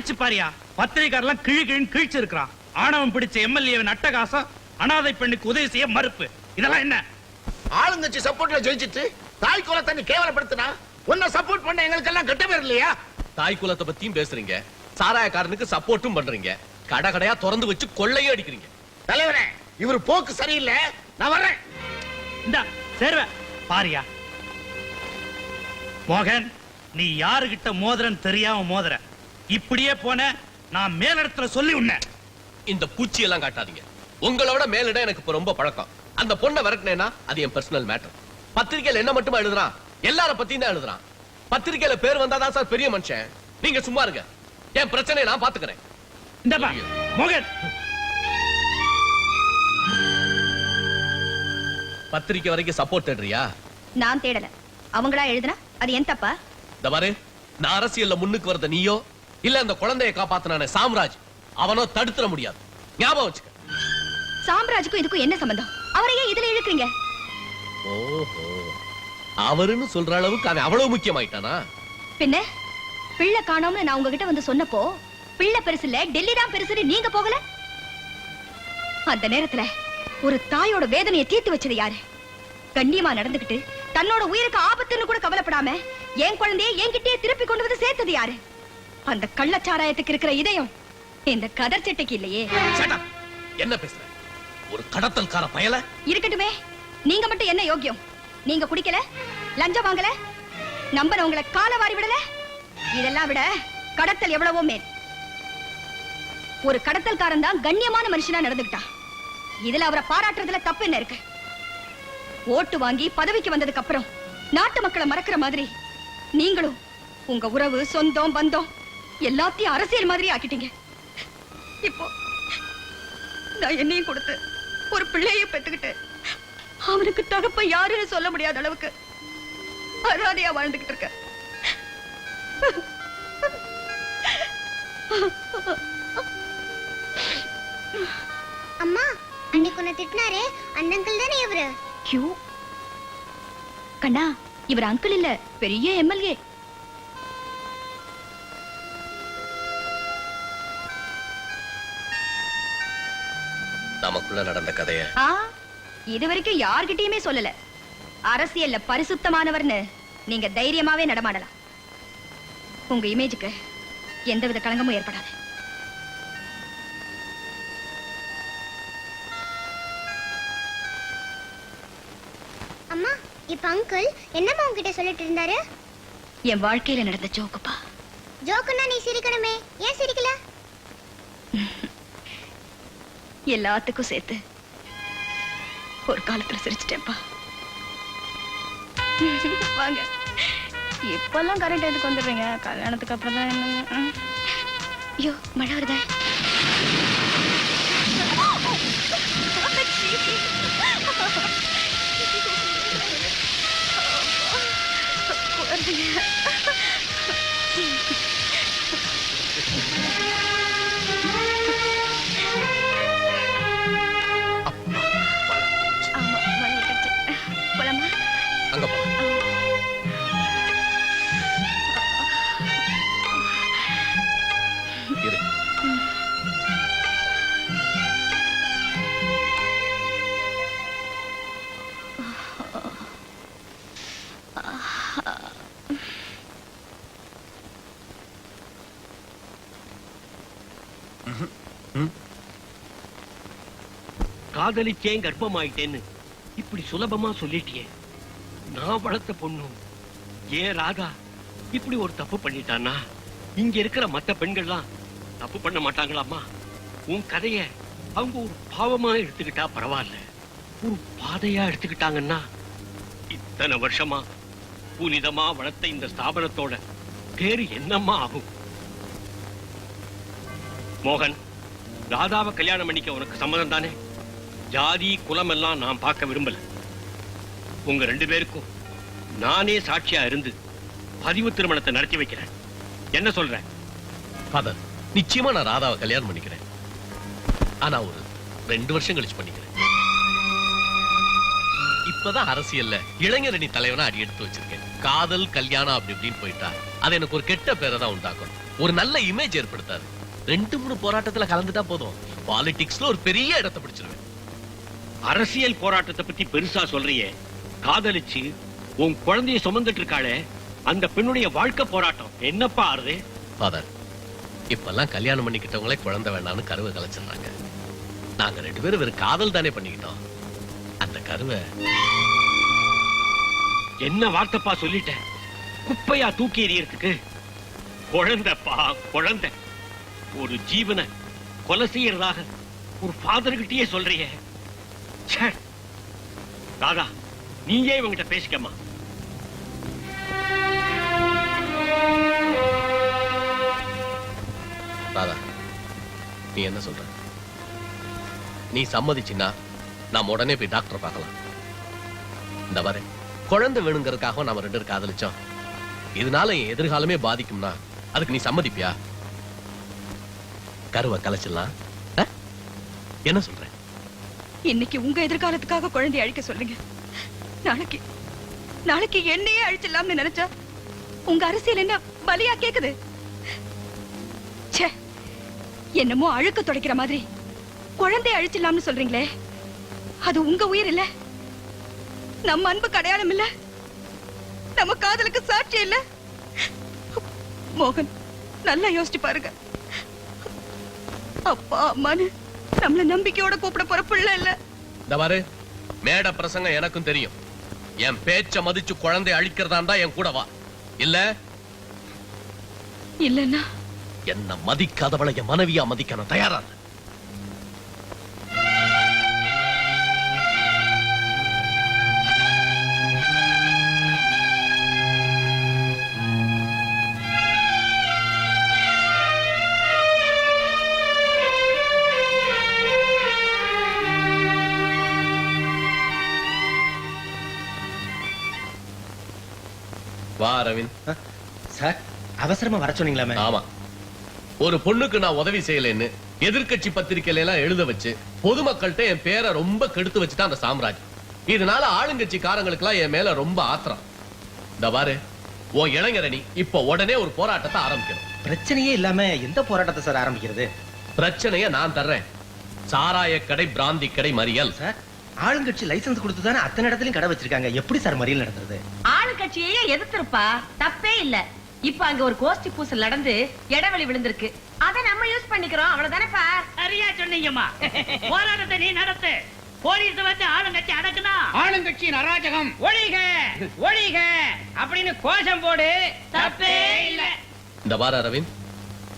ஆயிடுச்சு பாரியா. பத்திரிகாரெல்லாம் கிழி கிழின்னு கிழிச்சு இருக்கிறான் ஆணவம் பிடிச்ச எம்எல்ஏவின் அட்டகாசம் அனாதை பெண்ணுக்கு உதவி செய்ய மறுப்பு. இதெல்லாம் என்ன? ஆளுங்கட்சி சப்போர்ட்ல ஜெயிச்சிட்டு தாய் குலத்தை நீ கேவலப்படுத்தினா உன்னை சப்போர்ட் பண்ண எங்களுக்கெல்லாம் கெட்ட பேர் இல்லையா? தாய் குலத்தை பத்தியும் பேசுறீங்க. சாராயக்காரனுக்கு சப்போர்ட்டும் பண்றீங்க. கடை கடையா திறந்து வச்சு கொள்ளையும் அடிக்கிறீங்க. தலைவரே இவர் போக்கு சரியில்லை. நான் வர்றேன். இந்த சேர்வ. பாரியா. மோகன் நீ யாருகிட்ட மோதிரன்னு தெரியாம மோதுற? இப்படியே போன நான் மேலிடத்துல சொல்லி உன்ன இந்த பூச்சி எல்லாம் காட்டாதீங்க. உங்களை விட மேலிடம் எனக்கு இப்ப ரொம்ப பழக்கம். அந்த பொண்ணை விரட்டினேன்னா அது என் பர்சனல் மேட்டர் பத்திரிக்கையில என்ன மட்டுமா எழுதுறான் எல்லார பத்தியும் தான் எழுதுறான் பத்திரிக்கையில பேர் வந்தாதான் சார் பெரிய மனுஷன். நீங்க சும்மா இருங்க. என் பிரச்சனையை நான் பாத்துக்கிறேன். இந்த மோகன். பத்திரிக்கை வரைக்கும் சப்போர்ட் தேடுறியா? நான் தேடல. அவங்களா எழுதுனா? அது என் தப்பா? இந்த பாரு நான் அரசியல்ல முன்னுக்கு வரத நீயோ? இல்ல அந்த குழந்தையை காப்பாத்தினானே சாம்ராஜ். அவனோ தடுத்துற முடியாது. ஞாபகம் வச்சுக்க. சாம்ராஜுக்கும் இதுக்கும் என்ன சம்பந்தம்? அவரை ஏன் இதுல இழுக்கிறீங்க? ஓஹோ. அவருன்னு சொல்ற அளவுக்கு அவன் அவ்வளவு முக்கியமாயிட்டானா? பின்ன? பிள்ளை காணோம்னு நான் உங்ககிட்ட வந்து சொன்னப்போ பிள்ளை பெருசு இல்ல டெல்லி தான் பெருசுன்னு நீங்க போகல? அந்த நேரத்துல ஒரு தாயோட வேதனையை தீர்த்து வச்சது யாரு? கண்ணியமா நடந்துகிட்டு தன்னோட உயிருக்கு ஆபத்துன்னு கூட கவலைப்படாம என் குழந்தைய என்கிட்டயே திருப்பி கொண்டு வந்து சேர்த்தது யாரு? அந்த கள்ளச்சாராயத்துக்கு இருக்கிற இதயம். இந்த கதர் சட்டைக்கு இல்லையே. என்ன பேசுற? ஒரு கடத்தல்கார பயல? இருக்கட்டுமே. நீங்க மட்டும் என்ன யோக்கியம்? நீங்க குடிக்கல? லஞ்சம் வாங்கல? நம்பனவங்களை கால வாரி விடல? இதெல்லாம் விட கடத்தல் எவ்வளவோ மேல். ஒரு கடத்தல்காரன் தான் கண்ணியமான மனுஷனா நடந்துக்கிட்டான். இதுல அவரை பாராட்டுறதுல தப்பு என்ன இருக்கு? ஓட்டு வாங்கி பதவிக்கு வந்ததுக்கு அப்புறம் நாட்டு மக்களை மறக்கிற மாதிரி நீங்களும் உங்க உறவு சொந்தம் பந்தம் எல்லாத்தையும் அரசியல் மாதிரி ஆக்கிட்டீங்க. இப்போ நான் என்னையும் கொடுத்து ஒரு பிள்ளைய பெத்துக்கிட்டு அவனுக்கு தகப்ப யாருன்னு சொல்ல முடியாத அளவுக்கு அராதையா வாழ்ந்துகிட்டு இருக்க அம்மா அன்னைக்கு உன்னை திட்டினாரே அந்த அங்கிள் தானே இவரு? கியூ. கண்ணா இவர் அங்கிள் இல்ல பெரிய எம்எல்ஏ நமக்குள்ள நடந்த கதைய. ஆ இது வரைக்கும் யார்கிட்டயுமே சொல்லல. அரசியல்ல பரிசுத்தமானவர்னு நீங்க தைரியமாவே நடமாடலாம். உங்க இமேஜுக்கு எந்தவித களங்கமும் ஏற்படாது. அம்மா இப்ப அங்கிள் என்னம்மா உன்கிட்ட சொல்லிட்டு இருந்தாரு? என் வாழ்க்கையில நடந்த ஜோக்குப்பா. ஜோக்குன்னா நீ சிரிக்கணுமே. ஏன் சிரிக்கல? எல்லாத்துக்கும் சேர்த்து ஒரு காலத்துல சிரிச்சிட்டேன்ப்பா. வாங்க. இப்பெல்லாம் கரெக்ட் எதுக்கு வந்துடுறீங்க. கல்யாணத்துக்கு அப்புறம் தான் என்ன ஐயோ மழை வருதா. Yeah. காதலிச்சேன் கர்ப்பமாயிட்டேன்னு. இப்படி சுலபமா சொல்லிட்டியே. நான் வளர்த்த பொண்ணு. ஏன் ராதா இப்படி ஒரு தப்பு பண்ணிட்டானா? இங்க இருக்கிற மத்த பெண்கள்லாம் தப்பு பண்ண மாட்டாங்களாம்மா? உன் கதைய அவங்க ஒரு பாவமா எடுத்துக்கிட்டா பரவாயில்ல. ஒரு பாதையா எடுத்துக்கிட்டாங்கன்னா இத்தனை வருஷமா புனிதமா வளர்த்த இந்த ஸ்தாபனத்தோட பேரு என்னம்மா ஆகும்? மோகன் ராதாவை கல்யாணம் பண்ணிக்க உனக்கு சம்மதம் தானே? ஜாதி குலம் எல்லாம் நான் பார்க்க விரும்பல. உங்க ரெண்டு பேருக்கும் நானே சாட்சியா இருந்து பதிவு திருமணத்தை நடத்தி வைக்கிறேன். என்ன சொல்றேன் ஃபாதர் நிச்சயமா நான் ராதாவை கல்யாணம் பண்ணிக்கிறேன். ஆனா ஒரு ரெண்டு வருஷம் கழிச்சு பண்ணிக்கிறேன். இப்பதான் அரசியல்ல இளைஞரணி தலைவனா அடி எடுத்து வச்சிருக்கேன். காதல் கல்யாணம் அப்படி இப்படின்னு போயிட்டா அது எனக்கு ஒரு கெட்ட பேரை தான் உண்டாக்கும் ஒரு நல்ல இமேஜ் ஏற்படுத்தாது. ரெண்டு மூணு போராட்டத்துல கலந்துட்டா போதும். பாலிடிக்ஸ்ல ஒரு பெரிய இடத்தை பிடிச்சிருவேன். அரசியல் போராட்டத்தை பத்தி பெருசா சொல்றியே. காதலிச்சு உன் குழந்தைய சுமந்துட்டு இருக்காளே அந்த பெண்ணுடைய வாழ்க்கை போராட்டம் என்னப்பா ஆறுது? ஃபாதர் இப்பெல்லாம் கல்யாணம் பண்ணிக்கிட்டவங்களே குழந்தை வேண்டாம்னு கருவை கலைச்சிடுறாங்க. நாங்க ரெண்டு பேரும் வெறும் காதல் தானே பண்ணிக்கிட்டோம். அந்த கருவை என்ன வார்த்தைப்பா சொல்லிட்டேன்? குப்பையா தூக்கி எறியறதுக்கு? குழந்தைப்பா குழந்தை. ஒரு ஜீவனை கொலை செய்யறதாக ஒரு ஃபாதர்கிட்டயே சொல்றியே. ராதா நீயே இவங்கிட்ட பேசிக்கம்மா. ராதா நீ என்ன சொல்ற? நீ சம்மதிச்சின்னா நாம் உடனே போய் டாக்டர் பார்க்கலாம். இந்த வரை குழந்தை வேணுங்கிறதுக்காக நாம ரெண்டு பேரும் காதலிச்சோம். இதனால என் எதிர்காலமே பாதிக்கும்னா அதுக்கு நீ சம்மதிப்பியா? கருவை கலைச்சிடலாம். என்ன சொல்ற? இன்னைக்கு உங்க எதிர்காலத்துக்காக குழந்தைய அழிக்க சொல்லுங்க நாளைக்கு நாளைக்கு என்னையே அழிச்சிடலாம்னு நினைச்சா உங்க அரசியல் என்ன பலியா கேக்குது? ச்சே என்னமோ அழுக்க துடைக்கிற மாதிரி. குழந்தைய அழிச்சிடலாம்னு சொல்றீங்களே அது உங்க உயிர் இல்ல? நம்ம அன்பு அடையாளம் இல்ல? நம்ம காதலுக்கு சாட்சி இல்ல? மோகன் நல்லா யோசிச்சு பாருங்க. அப்பா அம்மான்னு நம்மள நம்பிக்கையோட கூப்பிட போற பிள்ளை இல்ல. இந்த பாரு மேட பிரசங்கம் எனக்கும் தெரியும். என் பேச்ச மதிச்சு குழந்தை அழிக்கிறதா இருந்தா என் கூட வா. இல்ல? இல்லன்னா? என்ன மதிக்காதவளை என் மனைவியா மதிக்கணும் தயாரா இரு. வா அரவிந்த். சார் அவசரமா வர சொன்னீங்களாமே. ஆமா. ஒரு பொண்ணுக்கு நான் உதவி செய்யலைன்னு எதிர்க்கட்சி பத்திரிக்கையில எல்லாம் எழுத வச்சு பொதுமக்கள்கிட்ட என் பேரை ரொம்ப கெடுத்து வச்சுட்டான் அந்த சாம்ராஜ். இதனால ஆளுங்கட்சிக்காரங்களுக்குலாம் என் மேல ரொம்ப ஆத்திரம். இந்த பாரு உன் இளைஞரணி இப்ப உடனே ஒரு போராட்டத்தை ஆரம்பிக்கணும். பிரச்சனையே இல்லாம எந்த போராட்டத்தை சார் ஆரம்பிக்கிறது? பிரச்சனைய நான் தர்றேன். சாராய கடை பிராந்தி கடை மறியல். சார் ஆளுங்கட்சி லைசென்ஸ் கொடுத்து தானே அத்தனை இடத்துலயும் கடை வச்சிருக்காங்க. எப்படி சார் மறியல் நடத்துறது ஆளுங்கட்சியே எதிர்த்திருப்பா? தப்பே இல்ல. இப்ப அங்க ஒரு கோஷ்டி பூசல் நடந்து இடைவெளி விழுந்திருக்கு. அத நம்ம யூஸ் பண்ணிக்கிறோம். அவ்வளவுதானேப்பா சரியா சொன்னீங்கம்மா. போராட்டத்தை நீ நடத்து. போலீஸ் வந்து ஆளுங்கட்சி அடக்குனா? ஆளுங்கட்சியின் அராஜகம். ஒழிக ஒழிக அப்படின்னு கோஷம் போடு. தப்பே இல்ல. இந்த பாரு அரவிந்த்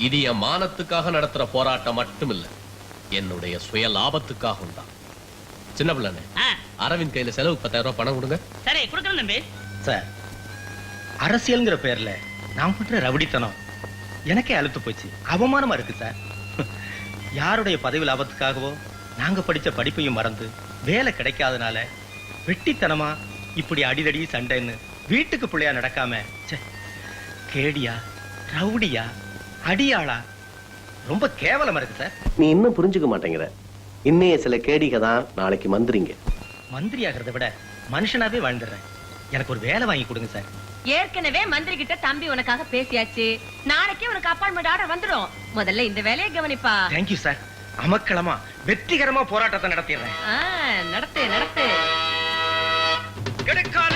இது என் மானத்துக்காக நடத்துற போராட்டம் மட்டும் இல்ல என்னுடைய சுய லாபத்துக்காகவும் தான் சின்ன பிள்ளை ஆ, அரவிந்த் கையில செலவுக்கு பத்தாயிரம் ரூபாய் பணம் கொடுங்க. சரி குடுக்கணும் தம்பி. சார் அரசியல்ங்கிற பேர்ல நான் பண்ற ரவுடித்தனம் எனக்கே அழுத்து போச்சு. அவமானமா இருக்கு சார். யாருடைய பதவி லாபத்துக்காகவோ நாங்க படிச்ச படிப்பையும் மறந்து வேலை கிடைக்காதனால வெட்டித்தனமா இப்படி அடிதடி சண்டைன்னு வீட்டுக்கு பிள்ளையா நடக்காம கேடியா ரவுடியா அடியாளா? ரொம்ப கேவலமா இருக்கு சார். நீ இன்னும் புரிஞ்சுக்க மாட்டேங்கிற. இன்னைய சில கேடிக தான் நாளைக்கு மந்திரிங்க. மந்திரி ஆகிறத விட மனுஷனாவே வாழ்ந்துடுறேன். எனக்கு ஒரு வேலை வாங்கி கொடுங்க சார். ஏற்கனவே மந்திரி கிட்ட தம்பி உனக்காக பேசியாச்சு. நாளைக்கே உனக்கு அப்பாயின்மெண்ட் ஆர்டர் வந்துடும் முதல்ல இந்த வேலையை கவனிப்பா. தேங்க்யூ சார் அமக்களமா வெற்றிகரமா போராட்டத்தை நடத்திடுறேன். நடத்து நடத்து. கெடுக்காதே.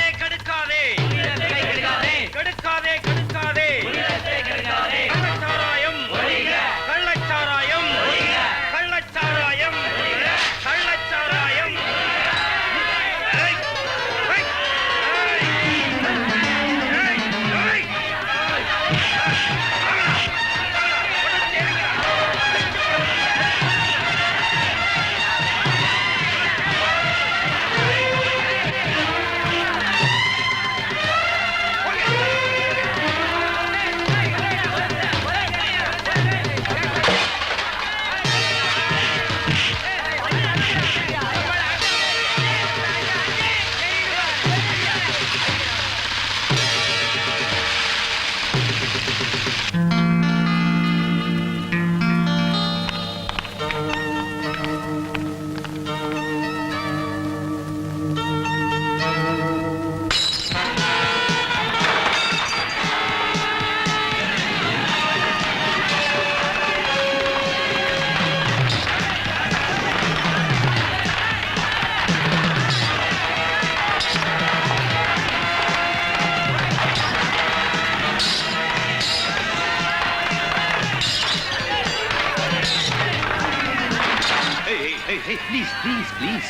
ப்ளீஸ் ப்ளீஸ் ப்ளீஸ்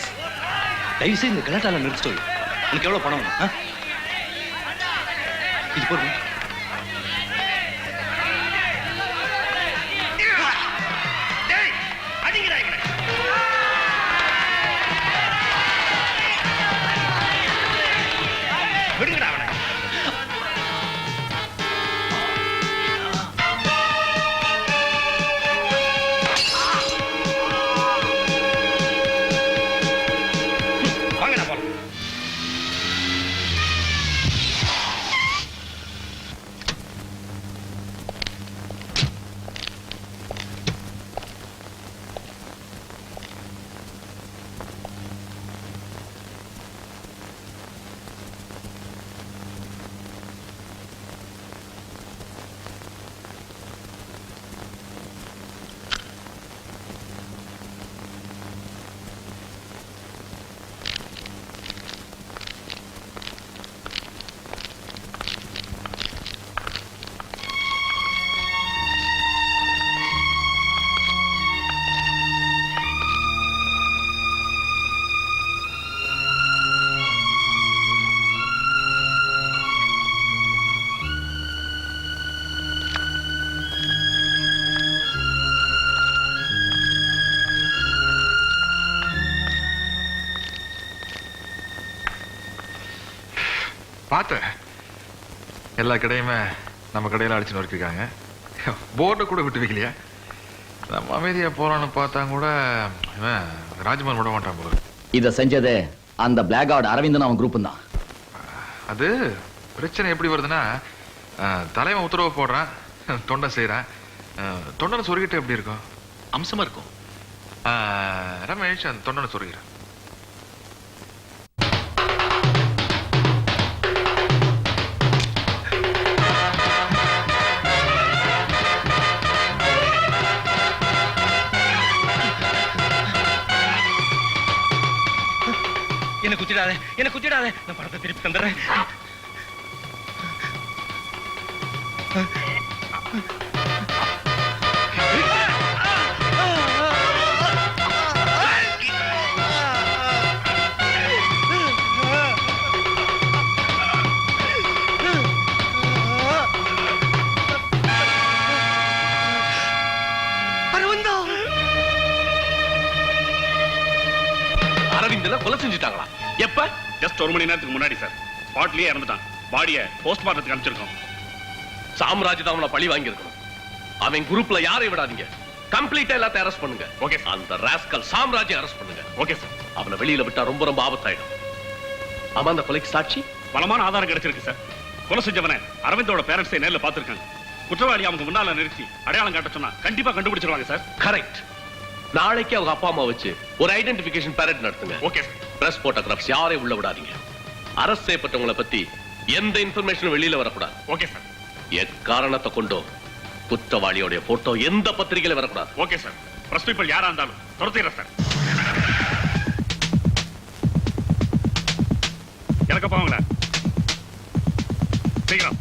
தயவுசெய்து இந்த கலாட்டால நிறுத்திட்டு வை. உனக்கு எவ்வளவு பணம் இது போதும்? பார்த்தேன். எல்லா கடையுமே நம்ம கடையில அடிச்சு நொறுக்கிருக்காங்க. போர்டை கூட விட்டு வைக்கலையா நம்ம அமைதியா போலான்னு பார்த்தா கூட இவன் ராஜ்மோகன் விட மாட்டான் போல. இத செஞ்சது அந்த பிளாக் அவுட் அரவிந்தன் அவன் குரூப் தான். அது பிரச்சனை எப்படி வருதுன்னா தலைவன் உத்தரவு போடுறான் தொண்டை செய்யறான் தொண்டனை சொருகிட்டு எப்படி இருக்கும்? அம்சமா இருக்கும். ரமேஷ் அந்த தொண்டனை சொருகிறான். என்ன குத்திடாத. நான் பணத்தை திருப்பி தந்துடுறேன். ஜஸ்ட் ஒரு மணி நேரத்துக்கு முன்னாடி சார். ஸ்பாட்லயே இறந்துட்டான். பாடியை போஸ்ட்மார்ட்டத்துக்கு அனுப்பிச்சிருக்கோம். சாம்ராஜ் தான் அவனை பழி வாங்கியிருக்கணும். அவன் குரூப்ல யாரை விடாதீங்க. கம்ப்ளீட்டா எல்லாத்தையும் அரெஸ்ட் பண்ணுங்க. ஓகே அந்த ராஸ்கல் சாம்ராஜ்ய அரெஸ்ட் பண்ணுங்க. ஓகே சார் அவனை வெளியில விட்டா ரொம்ப ரொம்ப ஆபத்தாயிடும். ஆமா அந்த கொலைக்கு சாட்சி? பலமான ஆதாரம் கிடைச்சிருக்கு சார் கொலை செஞ்சவனை அரவிந்தோட பேரண்ட்ஸை நேர்ல பார்த்திருக்காங்க. குற்றவாளி அவங்க முன்னால நிறுத்தி அடையாளம் காட்ட சொன்னா கண்டிப்பா கண்டுபிடிச்சிருவாங்க சார் கரெக்ட் நாளைக்கு அவங்க அப்பா அம்மா வச்சு ஒரு ஐடென்டிபிகேஷன் பேரட் நடத்துங்க. ஓகே சார் பிரஸ் போட்டோகிராஃப்ஸ் யாரையும் உள்ள விடாதீங்க. அரஸ்ட் செய்யப்பட்டவங்களை பத்தி எந்த இன்ஃபர்மேஷனும் வெளியில வரக்கூடாது. ஓகே சார் எக்காரணத்தை கொண்டோ குற்றவாளியோட போட்டோ எந்த பத்திரிகையில வரக்கூடாது. ஓகே சார் பிரஸ் பீப்பிள் யாரா இருந்தாலும் துரத்திடுறேன் சார் எனக்கு போங்களா சீக்கிரம்.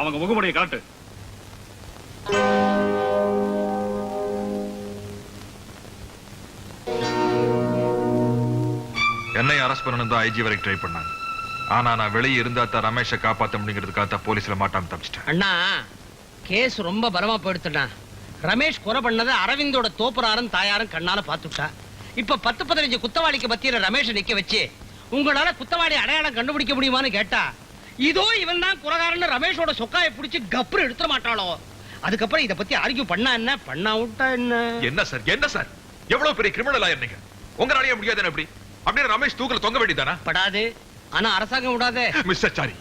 அவங்க முகமுடைய காட்டு என்னை அரெஸ்ட் பண்ணணும் தான் ஐஜி வரைக்கும் ட்ரை பண்ணாங்க. ஆனா நான் வெளியே இருந்தா தான் ரமேஷை காப்பாத்த முடியுங்கிறதுக்காக தான் போலீஸ்ல மாட்டாம தப்பிச்சிட்டேன். அண்ணா கேஸ் ரொம்ப பலமா போயிடுத்துண்ணா ரமேஷ் கொலை பண்ணதை அரவிந்தோட தோப்புறாரும் தாயாரும் கண்ணால பாத்துட்டா இப்ப பத்து பதினஞ்சு குத்தவாளிக்கு பத்தியில ரமேஷை நிக்க வச்சு உங்களால குத்தவாளி அடையாளம் கண்டுபிடிக்க முடியுமான்னு கேட்டா இதோ இவன் தான் குறகாரன்னு ரமேஷோட சொக்காயை பிடிச்சு கப்புறு எடுத்துட மாட்டாளோ? அதுக்கப்புறம் இத பத்தி ஆர்கியூ பண்ணா என்ன? பண்ணா விட்டா என்ன? என்ன சார்? என்ன சார்? எவ்வளவு பெரிய கிரிமினல் ஆயர் நீங்க உங்களாலேயே முடியாது எப்படி அப்படியே ரமேஷ் தூக்கல தொங்க வேண்டியதானா படாது. ஆனா அரசாங்கம் விடாதே. Mister sorry.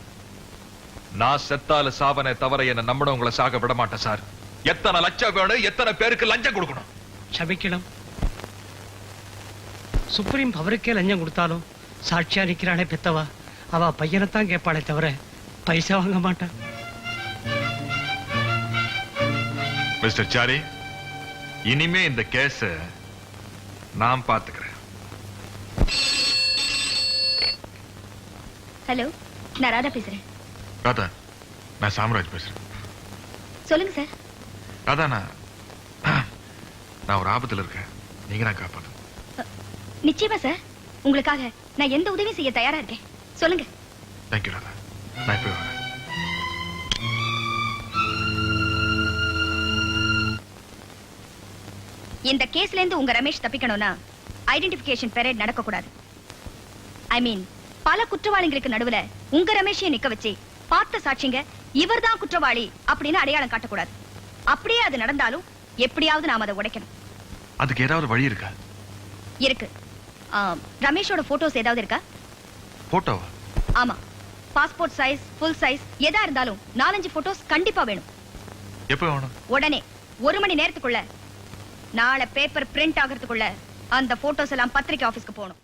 நான் செத்தால சாவனை தவிர என்ன நம்பினவங்களை சாக விட மாட்டேன் சார். எத்தனை லட்சம் வேணும் எத்தனை பேருக்கு லஞ்சம் கொடுக்கணும்? க்ஷமிக்கணும் சுப்ரீம் அவருக்கே லஞ்சம் கொடுத்தாலும் சாட்சியா நிக்கிறாளே பெத்தவா? அவ பையனைத்தான் கேட்பாளே தவிர பைசா வாங்க மாட்டான் மிஸ்டர் சாரி இனிமே இந்த கேஸ் நான் பாத்துக்கிறேன் ஹலோ நான் ராதா பேசுறேன். ராதா நான் சாம்ராஜ் பேசுறேன். சொல்லுங்க சார். ராதா நான் நான் ஒரு ஆபத்துல இருக்கேன். நீங்க தான் காப்பாத்து நிச்சயமா சார். உங்களுக்காக நான் எந்த உதவியும் செய்ய தயாரா இருக்கேன். சொல்லுங்க. தேங்க்யூ ராதா நான் இப்போ வரேன் இந்த கேஸ்ல இருந்து உங்க ரமேஷ் தப்பிக்கணும்னா ஐடென்டிபிகேஷன் பெரேட் நடக்க கூடாது ஐ மீன் பல குற்றவாளிகளுக்கு நடுவுல உங்க ரமேஷையும் நிக்க வச்சு பார்த்த சாட்சிங்க இவர்தான் குற்றவாளி அப்படின்னு அடையாளம் காட்டக்கூடாது. அப்படியே அது நடந்தாலும் எப்படியாவது நாம அதை உடைக்கணும். அதுக்கு ஏதாவது வழி இருக்கா? இருக்கு. ரமேஷோட போட்டோஸ் ஏதாவது இருக்கா? போட்டோவா? ஆமா. பாஸ்போர்ட் சைஸ் ஃபுல் சைஸ் எதா இருந்தாலும் நாலஞ்சு போட்டோஸ் கண்டிப்பா வேணும். எப்போ வேணும்? உடனே ஒரு மணி நேரத்துக்குள்ள. நாளை பேப்பர் பிரிண்ட் ஆகிறதுக்குள்ள அந்த போட்டோஸ் எல்லாம் பத்திரிக்கை ஆபீஸ்க்கு போகணும்.